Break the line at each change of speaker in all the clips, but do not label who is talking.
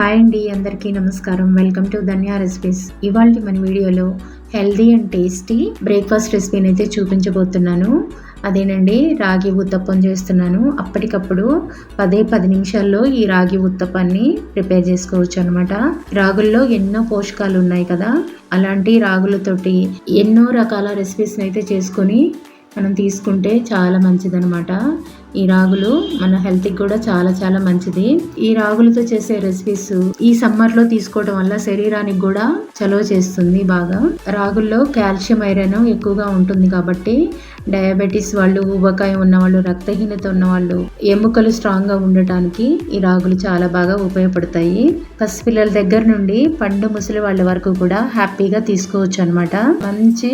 Hi అండి అందరికీ నమస్కారం. వెల్కమ్ టు ధన్యా రెసిపీస్ ఇవాళ మన వీడియోలో హెల్దీ అండ్ టేస్టీ బ్రేక్ఫాస్ట్ రెసిపీని అయితే చూపించబోతున్నాను. అదేనండి రాగి ఉత్తప్పం చేస్తున్నాను. అప్పటికప్పుడు పదే పది నిమిషాల్లో ఈ రాగి ఉత్తప్పాన్ని ప్రిపేర్ చేసుకోవచ్చు అనమాట రాగుల్లో ఎన్నో పోషకాలు ఉన్నాయి కదా. అలాంటి రాగులతోటి ఎన్నో రకాల రెసిపీస్ని అయితే చేసుకొని మనం తీసుకుంటే చాలా మంచిదనమాట ఈ రాగులు మన హెల్త్కి కూడా చాలా చాలా మంచిది. ఈ రాగులతో చేసే రెసిపీస్ ఈ సమ్మర్లో తీసుకోవడం వల్ల శరీరానికి కూడా చలవ చేస్తుంది బాగా. రాగుల్లో కాల్షియం ఐరన్ ఎక్కువగా ఉంటుంది కాబట్టి డయాబెటీస్ వాళ్ళు ఊబకాయం ఉన్న వాళ్ళు రక్తహీనత ఉన్న వాళ్ళు ఎముకలు స్ట్రాంగ్గా ఉండటానికి ఈ రాగులు చాలా బాగా ఉపయోగపడతాయి. పసిపిల్లల దగ్గర నుండి పండు ముసలి వాళ్ళ వరకు కూడా హ్యాపీగా తీసుకోవచ్చు అనమాట మంచి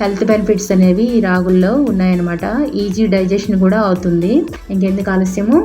హెల్త్ బెనిఫిట్స్ అనేవి ఈ రాగుల్లో ఉన్నాయన్నమాట. ఈజీ డైజెషన్ కూడా అవుతుంది. ఇంకెందుకు ఆలస్యము?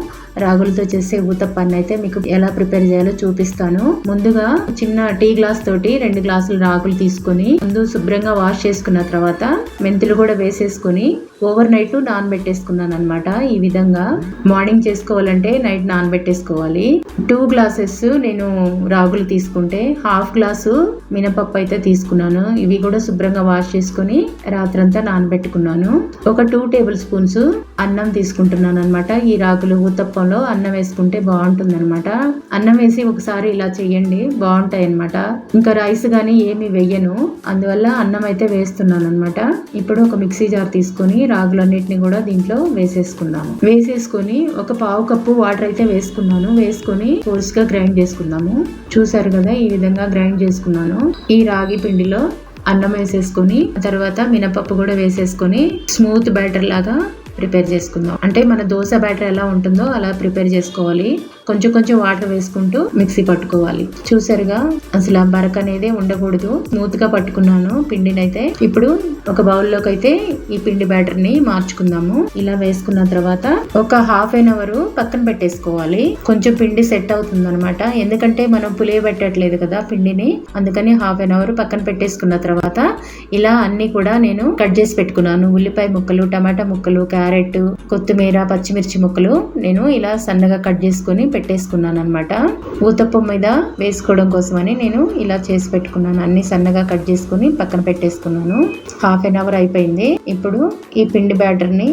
రాగులతో చేసే ఊతప్పాన్ని అయితే మీకు ఎలా ప్రిపేర్ చేయాలో చూపిస్తాను. ముందుగా చిన్న టీ గ్లాస్ తోటి రెండు గ్లాసులు రాగులు తీసుకొని ముందు శుభ్రంగా వాష్ చేసుకున్న తర్వాత మెంతులు కూడా వేసేసుకొని ఓవర్ నైట్ నానబెట్టేసుకున్నాను అనమాట ఈ విధంగా మార్నింగ్ చేసుకోవాలంటే నైట్ నానబెట్టేసుకోవాలి. టూ గ్లాసెస్ నేను రాగులు తీసుకుంటే హాఫ్ గ్లాసు మినపప్పు అయితే తీసుకున్నాను. ఇవి కూడా శుభ్రంగా వాష్ చేసుకుని రాత్రంతా నానబెట్టుకున్నాను. ఒక టూ టేబుల్ స్పూన్స్ అన్నం తీసుకుంటున్నాను. అనమాట ఈ రాగులు ఊతప్పంలో అన్నం వేసుకుంటే బాగుంటుంది అనమాట అన్నం వేసి ఒకసారి ఇలా చెయ్యండి బాగుంటాయి అనమాట ఇంకా రైస్ కానీ ఏమి వెయ్యను అందువల్ల అన్నం అయితే వేస్తున్నాను అనమాట ఇప్పుడు ఒక మిక్సీ జార్ తీసుకొని రాగులన్నిటిని కూడా దీంట్లో వేసేసుకున్నాము వేసేసుకొని ఒక పావు కప్పు వాటర్ అయితే వేసుకున్నాను. వేసుకొని ఫోర్స్గా గ్రైండ్ చేసుకున్నాము చూసారు కదా ఈ విధంగా గ్రైండ్ చేసుకున్నాను. ఈ రాగి పిండిలో అన్నం వేసేసుకొని తర్వాత మినపప్పు కూడా వేసేసుకొని స్మూత్ బ్యాటర్ లాగా ప్రిపేర్ చేసుకుందాం. అంటే మన దోశ బ్యాటర్ ఎలా ఉంటుందో అలా ప్రిపేర్ చేసుకోవాలి. కొంచెం కొంచెం వాటర్ వేసుకుంటూ మిక్సీ పట్టుకోవాలి. చూసారుగా అసలు ఆ బరక అనేది ఉండకూడదు. స్మూత్గా పట్టుకున్నాను పిండిని అయితే ఇప్పుడు ఒక బౌల్లోకి అయితే ఈ పిండి బ్యాటర్ని మార్చుకుందాము. ఇలా వేసుకున్న తర్వాత ఒక హాఫ్ అన్ అవర్ పక్కన పెట్టేసుకోవాలి. కొంచెం పిండి సెట్ అవుతుంది అనమాట ఎందుకంటే మనం పులియబెట్టట్లేదు కదా పిండిని. అందుకని హాఫ్ అన్ అవర్ పక్కన పెట్టేసుకున్న తర్వాత ఇలా అన్ని కూడా నేను కట్ చేసి పెట్టుకున్నాను. ఉల్లిపాయ ముక్కలు టమాటా ముక్కలు క్యారెట్ కొత్తిమీర పచ్చిమిర్చి ముక్కలు నేను ఇలా సన్నగా కట్ చేసుకుని పెట్టేసుకున్నాను అనమాట ఊతప్పం మీద వేసుకోవడం కోసమని నేను ఇలా చేసి పెట్టుకున్నాను. అన్ని సన్నగా కట్ చేసుకుని పక్కన పెట్టేసుకున్నాను. హాఫ్ అన్ అవర్ అయిపోయింది. ఇప్పుడు ఈ పిండి బ్యాటర్ని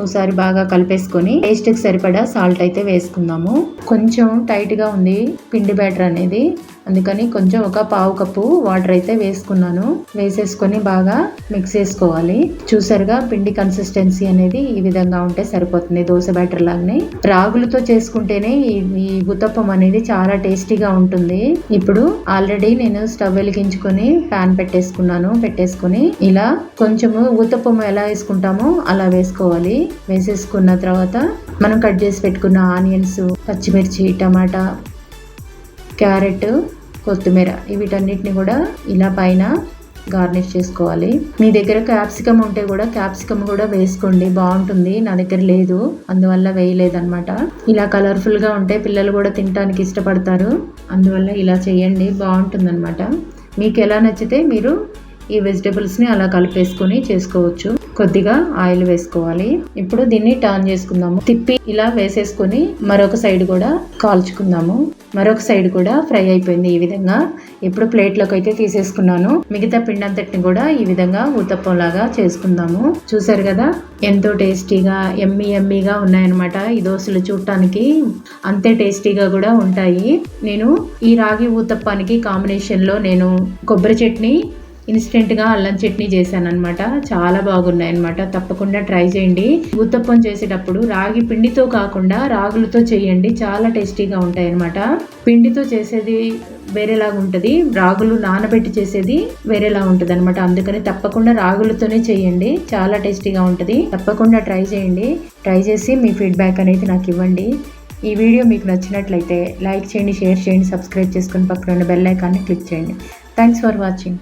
ఒకసారి బాగా కలిపేసుకొని టేస్ట్కి సరిపడా సాల్ట్ అయితే వేసుకుందాము. కొంచెం టైట్గా ఉంది పిండి బ్యాటర్ అనేది. అందుకని కొంచెం ఒక పావు కప్పు వాటర్ అయితే వేసుకున్నాను. వేసేసుకొని బాగా మిక్స్ చేసుకోవాలి. చూసారుగా పిండి కన్సిస్టెన్సీ అనేది ఈ విధంగా ఉంటే సరిపోతుంది దోశ బ్యాటర్ లాగానే. రాగులతో చేసుకుంటేనే ఈ ఉతప్పం అనేది చాలా టేస్టీగా ఉంటుంది. ఇప్పుడు ఆల్రెడీ నేను స్టవ్ వెలిగించుకొని ప్యాన్ పెట్టేసుకున్నాను. పెట్టేసుకుని ఇలా కొంచెము ఉతప్పం ఎలా వేసుకుంటామో అలా వేసుకోవాలి. వేసేసుకున్న తర్వాత మనం కట్ చేసి పెట్టుకున్న ఆనియన్స్ పచ్చిమిర్చి టమాటా క్యారెట్ కొత్తిమీర వీటన్నిటిని కూడా ఇలా పైన గార్నిష్ చేసుకోవాలి. మీ దగ్గర క్యాప్సికమ్ ఉంటే కూడా క్యాప్సికమ్ కూడా వేసుకోండి. బాగుంటుంది. నా దగ్గర లేదు. అందువల్ల వేయలేదన్నమాట. ఇలా కలర్ఫుల్గా ఉంటే పిల్లలు కూడా తినడానికి ఇష్టపడతారు. అందువల్ల ఇలా చేయండి. బాగుంటుందన్నమాట. మీకు ఎలా నచ్చితే మీరు ఈ వెజిటేబుల్స్ని అలా కలిపేసుకొని చేసుకోవచ్చు. కొద్దిగా ఆయిల్ వేసుకోవాలి. ఇప్పుడు దీన్ని టర్న్ చేసుకుందాము. తిప్పి ఇలా వేసేసుకొని మరొక సైడ్ కూడా కాల్చుకుందాము. మరొక సైడ్ కూడా ఫ్రై అయిపోయింది ఈ విధంగా. ఇప్పుడు ప్లేట్లోకి అయితే తీసేసుకున్నాను. మిగతా పిండి అంతటిని కూడా ఈ విధంగా ఊతప్పం లాగా చేసుకుందాము. చూసారు కదా ఎంతో టేస్టీగా ఎమ్మి ఎమ్మిగా ఉన్నాయన్నమాట ఈ దోశలు చూడటానికి. అంతే టేస్టీగా కూడా ఉంటాయి. నేను ఈ రాగి ఊతప్పానికి కాంబినేషన్లో నేను కొబ్బరి చట్నీ ఇన్స్టెంట్గా అల్లం చట్నీ చేశాను అనమాట చాలా బాగున్నాయి అనమాట తప్పకుండా ట్రై చేయండి. ఉత్తప్పం చేసేటప్పుడు రాగి పిండితో కాకుండా రాగులతో చేయండి. చాలా టేస్టీగా ఉంటాయి అనమాట పిండితో చేసేది వేరేలాగా ఉంటుంది. రాగులు నానబెట్టి చేసేది వేరేలా ఉంటుంది అనమాట అందుకని తప్పకుండా రాగులతోనే చేయండి. చాలా టేస్టీగా ఉంటుంది. తప్పకుండా ట్రై చేయండి. ట్రై చేసి మీ ఫీడ్బ్యాక్ అనేది నాకు ఇవ్వండి. ఈ వీడియో మీకు నచ్చినట్లయితే లైక్ చేయండి షేర్ చేయండి సబ్స్క్రైబ్ చేసుకుని పక్కన ఉన్న బెల్ ఐకాన్ని క్లిక్ చేయండి. Thanks for watching.